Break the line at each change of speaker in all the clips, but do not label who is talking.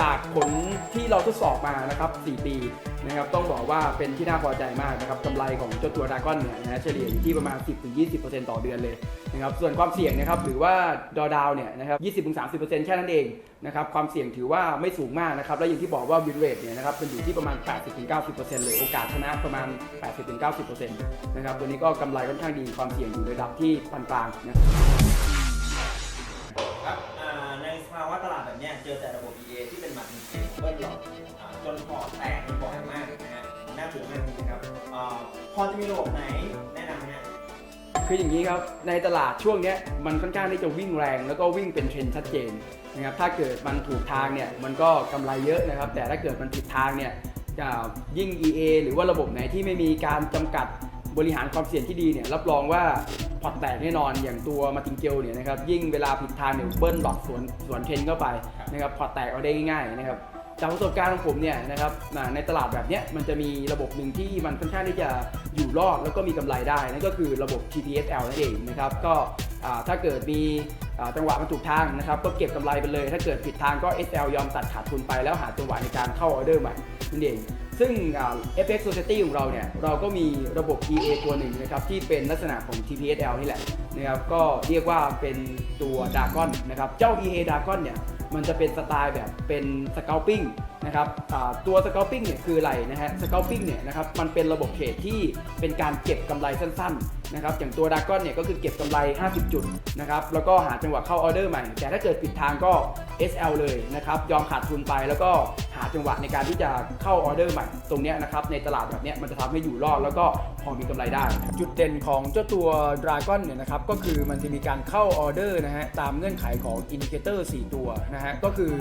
จากผลที่เราทดสอบมานะครับ 4 ปีนะครับต้องบอกว่าเป็นที่น่าพอใจมากนะครับกำไรของเจ้าตัวดากอนเนี่ยนะเฉลี่ยอยู่ที่ประมาณ 10-20%ต่อเดือนเลยนะครับส่วนความเสี่ยงนะครับหรือว่าดอดาวเนี่ยนะครับ 20-30%แค่นั้นเองนะครับความเสี่ยงถือว่าไม่สูงมากนะครับและอย่างที่บอกว่าวินเรทเนี่ยนะครับเป็นอยู่ที่ประมาณ 80-90%เลยโอกาสชนะประมาณ 80-90%นะครับตัวนี้ก็กำไรค่อนข้างดีความเสี่ยงอยู่ในระดับที่ปานกลางนะครับ
ในสภาวะตลาดแบบนี้เจอแต่ หลอดอ่าจนพอร์ตแตกบ่อยมากนะฮะน่าเบื่อมากจริงครับพอจะมีระบบไหนแนะนำฮะ
คืออย่างนี้ครับ ในตลาดช่วงนี้มันค่อนข้างที่จะวิ่งแรง แล้วก็วิ่งเป็นเทรนชัดเจนนะครับถ้าเกิดมันถูกทางเนี่ยมันก็กำไรเยอะนะครับ แต่ถ้าเกิดมันผิดทางเนี่ยยิ่ง EA หรือว่าระบบไหนที่ไม่มีการจำกัดบริหารความเสี่ยงที่ดีเนี่ยรับรองว่าพอตแตกแน่นอนอย่างตัวมาติงเกลเนี่ยนะครับยิ่งเวลาผิดทางเนี่ยเบิ้ลหลอกสวนสวนเทรนเข้าไปนะครับพอตแตกเอาได้ง่ายๆนะครับ จากประสบการณ์ของผมเนี่ยนะครับในตลาดแบบนี้มันจะมีระบบหนึ่งที่มันค่อนข้างที่จะอยู่รอดแล้วก็มีกำไรได้นั่นก็คือระบบ TPSL นั่นเองนะครับก็ถ้าเกิดมีจังหวะมันถูกทางนะครับก็เก็บกำไรไปเลย ถ้าเกิดผิดทางก็ SL ยอมตัดขาดทุนไปแล้วหาจังหวะในการเข้าออเดอร์ใหม่นั่นเองซึ่ง FX Society ของเราเนี่ยเราก็มีระบบ EA ตัวหนึ่งนะครับที่เป็นลักษณะของ TPSL นี่แหละนะครับก็เรียกว่าเป็นตัว Dragon นะครับเจ้า EA Dragon เนี่ย มันจะเป็นสไตล์แบบเป็นสเกลปิ้งนะครับตัวสเกลปิ้งเนี่ยคืออะไรนะฮะสเกลปิ้งเนี่ยนะครับมันเป็นระบบเทรดที่เป็นการเก็บกำไรสั้นๆนะครับอย่างตัวดากอนเนี่ยก็คือเก็บกำไร 50 จุดนะครับแล้วก็หาจังหวะเข้าออเดอร์ใหม่ แต่ถ้าเกิดผิดทางก็ SL เลยนะครับยอมขาดทุนไปแล้วก็หาจังหวะในการที่จะเข้าออเดอร์ใหม่ตรงนี้นะครับในตลาดแบบเนี้ยมันจะทำให้อยู่รอดแล้วก็พอมีกำไรได้ จุดเด่นของเจ้าตัว Dragon เนี่ยนะครับก็คือมันจะมีการเข้าออเดอร์นะฮะตามเงื่อนไขของอินดิเคเตอร์4ตัวนะฮะก็คือ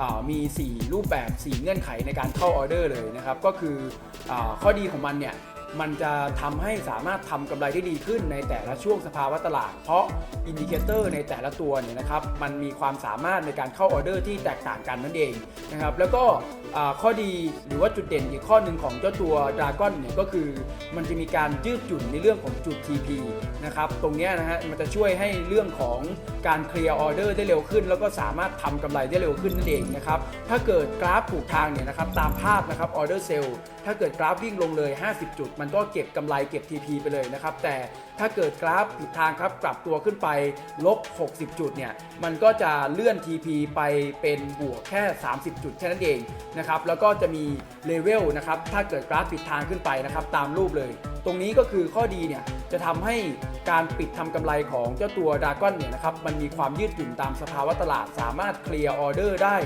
อมี 4 รูปแบบ 4 เงื่อนไขในการเข้าออเดอร์เลยนะครับก็คืออข้อดีของมันเนี่ย มันจะทำให้สามารถทำกำไรได้ดีขึ้นในแต่ละช่วงสภาวะตลาด เพราะอินดิเคเตอร์ในแต่ละตัวเนี่ยนะครับมันมีความสามารถในการเข้าออเดอร์ที่แตกต่างกันนั่นเองนะครับแล้วก็ ข้อดีหรือว่าจุดเด่นอีกข้อหนึ่งของเจ้าตัว Dragon เนี่ยก็คือมันจะมีการยืดหยุ่นในเรื่องของจุด TP นะครับตรงนี้นะฮะมันจะช่วยให้เรื่องของการเคลียร์ออเดอร์ได้เร็วขึ้น แล้วก็สามารถทำกำไรได้เร็วขึ้นนั่นเองนะครับถ้าเกิดกราฟถูกทางเนี่ยนะครับตามภาพนะครับออเดอร์เซลถ้าเกิดกราฟวิ่งลงเลย 50 จุด มันก็เก็บกำไรเก็บ TP ไปเลยนะครับแต่ถ้าเกิดกราฟผิดทางครับกลับตัวขึ้นไปลบ 60 จุดเนี่ยมันก็จะเลื่อน TP ไปเป็นบวกแค่ 30 จุดแค่นั้นเองนะครับแล้วก็จะมีเลเวลนะครับถ้าเกิดกราฟผิดทางขึ้นไปนะครับตามรูปเลย ตรงนี้ก็คือข้อดีเนี่ยจะทำให้การปิดทำกำไรของเจ้าตัวดากอนเนี่ยนะครับมันมีความยืดหยุ่นตามสภาวะตลาด สามารถเคลียร์ออเดอร์ได้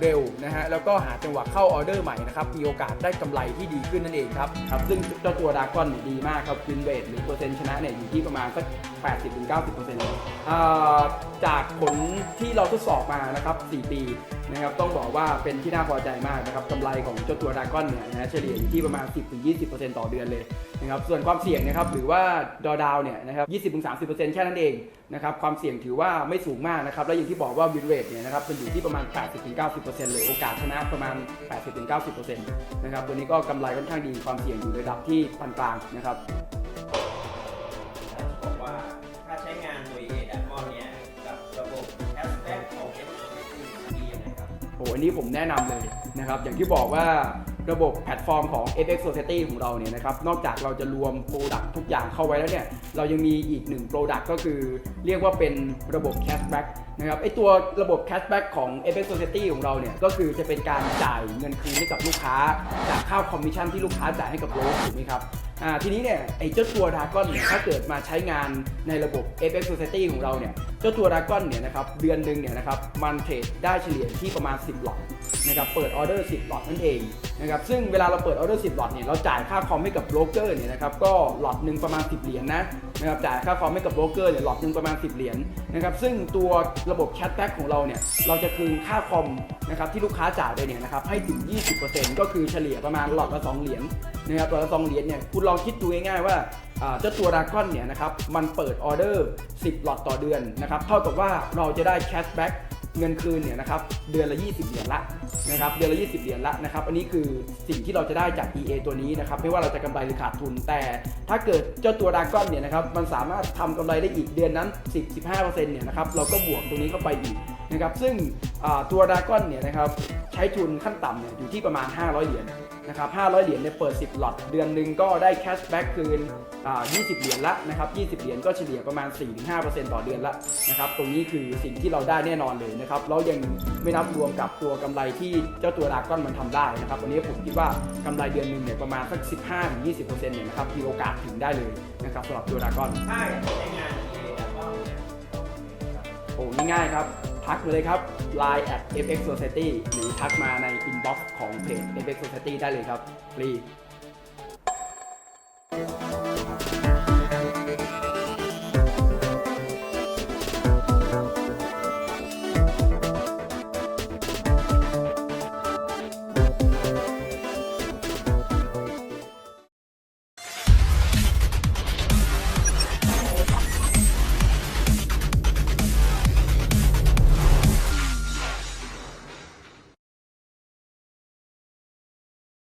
เร็วนะฮะแล้วก็หาจังหวะเข้าออเดอร์ใหม่นะครับมีโอกาสได้กำไรที่ดีขึ้นนั่นเองครับครับซึ่งเจ้าตัวดากอนเนี่ยดีมากครับวินเรทหรือเปอร์เซ็นต์ชนะเนี่ยอยู่ที่ประมาณสัก80-90%เลยอ่าจากผลที่เราทดสอบมานะครับ4ปี นะครับต้องบอกว่าเป็นที่น่าพอใจมากนะครับกำไรของเจ้าตัวดากอนเนี่ยนะเฉลี่ยอยู่ที่ประมาณ 10-20%ต่อเดือนเลยนะครับส่วนความเสี่ยงนะครับหรือว่าดอดาวเนี่ยนะครับ20-30%แค่นั้นเองนะครับความเสี่ยงถือว่าไม่สูงมากนะครับและอย่างที่บอกว่าวินเรทเนี่ยนะครับเป็นอยู่ที่ประมาณ 80-90%เลยโอกาสชนะประมาณ 80-90%นะครับตัวนี้ก็กำไรค่อนข้างดีความเสี่ยงอยู่ในระดับที่ปานกลางนะครับั
นนี้
ผมแนะนำเลยนะครับอย่างที่บอกว่าระบบแพลตฟอร์มของ FX Society ของเราเนี่ยนะครับนอกจากเราจะรวมโปรดักทุกอย่างเข้าไว้แล้วเนี่ยเรายังมีอีกหนึ่งโปรดักก็คือเรียกว่าเป็นระบบ cashback นะครับไอตัวระบบ cashback ของ FX Society ของเราเนี่ยก็คือจะเป็นการจ่ายเงินคืนให้กับลูกค้า จากค่าคอมมิชชั่นที่ลูกค้าจ่ายให้กับโรกถูกไหมครับ อ่าทีนี้เนี่ยไอ้เจ้าตัวดากอนเนี่ยถ้าเกิดมาใช้งานในระบบ FX Society ของเราเนี่ยเจ้าตัวดากอนเนี่ยนะครับเดือนหนึ่งเนี่ยนะครับมันเทรดได้เฉลี่ยที่ประมาณ 10 หลอดนะครับเปิดออเดอร์ 10 หลอดนั่นเองนะครับซึ่งเวลาเราเปิดออเดอร์ 10 หลอดเนี่ยเราจ่ายค่าคอมให้กับโบรกเกอร์เนี่ยนะครับก็หลอดหนึ่งประมาณ 10 เหรียญนะนะครับจ่ายค่าคอมให้กับโบรกเกอร์เนี่ยหลอดหนึ่งประมาณ 10 เหรียญนะครับซึ่งตัวระบบแชทแบ็กของเราเนี่ยเราจะคืนค่าคอมนะครับที่ลูกค้าจ่ายไปเนี่ยนะครับให้ถึง 20%ก็คือเฉลี่ยประมาณหลอดละ 2 เหรียญ นะครับตัวละสองเหรียญเนี่ยคุณลองคิดดูง่ายๆว่าเจ้าตัวดากอนเนี่ยนะครับมันเปิดออเดอร์ 10 หลอตต่อเดือนนะครับเท่ากับว่าเราจะได้แคชแบ็กเงินคืนเนี่ยนะครับเดือนละ 20 เหรียญละนะครับเดือนละ 20 เหรียญละนะครับอันนี้คือสิ่งที่เราจะได้จาก EA ตัวนี้นะครับไม่ว่าเราจะกำไรหรือขาดทุนแต่ ถ้าเกิดเจ้าตัวดากอนเนี่ยนะครับมันสามารถทำกำไรได้อีกเดือนนั้น 10-15%เนี่ยนะครับเราก็บวกตรงนี้เข้าไปอีกนะครับซึ่งตัวดากอนเนี่ยนะครับ ชช้ทุนขั้นต่ำเนี่ยอยู่ที่ประมาณ 500 เหรียญนะครับ500 เหรียญเนี่ยเปิด 10 หลอตเดือนหนึ่งก็ได้แคชแบ็กคืนอ่า20 เหรียญละนะครับ20 เหรียญก็เฉลี่ยประมาณ 4-5%ต่อเดือนละนะครับตรงนี้คือสิ่งที่เราได้แน่นอนเลยนะครับแล้วยังไม่นับรวมกับตัวกำไรที่เจ้าตัวดราก้อนมันทำได้นะครับตรงนี้ผมคิดว่ากำไรเดือนหนึ่งเนี่ยประมาณสัก 15-20%เนี่ยนะครับมีโอกาสถึงได้เลยนะครับสำหรับตัวดราก้อน
ถ้าอยากจะใช้งาน EA แล้วก็
โอ้ง่ายๆครับ ทักมาเลยครับ Line at fx society หรือทักมาใน inbox ของเพจ fx society ได้เลยครับฟรี